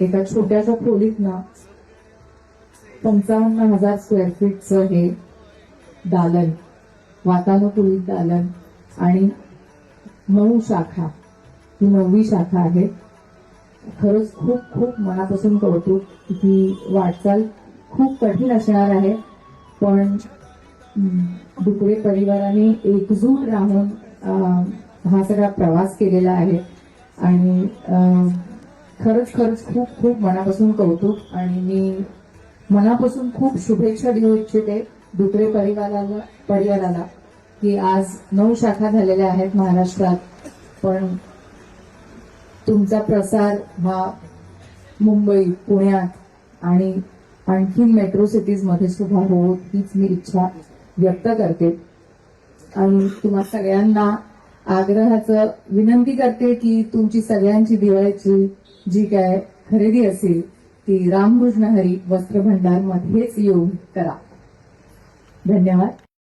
एका छोट्याशा खोलीत ना पंचावन्न हजार स्क्वेअर फीटचं हे दालन वातानुकूलित दालन आणि नऊ शाखा ही नववी शाखा आहे. खरंच खूप खूप मनापासून कौतुक ही वाटचाल खूप कठीण असणार आहे पण हम्म, डुकरे परिवाराने एकजूट राहून हा सगळा प्रवास केलेला आहे. आणि खरंच खरंच खूप खूप मनापासून कौतुक आणि मी मनापासून खूप शुभेच्छा देऊ इच्छिते दुसरे परिवाराला परिवाराला की आज नऊ शाखा झालेल्या आहेत महाराष्ट्रात. पण तुमचा प्रसार हा मुंबई पुण्यात आणि आणखी मेट्रो सिटीजमध्ये सुद्धा हो हीच मी इच्छा व्यक्त करते. आणि तुम्हा सगळ्यांना आग्रहाचं विनंती करते की तुमची सगळ्यांची दिवाळीची जी काय खरेदी असेल ती रामकृष्ण हरी वस्त्र भंडार मध्येच येऊन करा. धन्यवाद.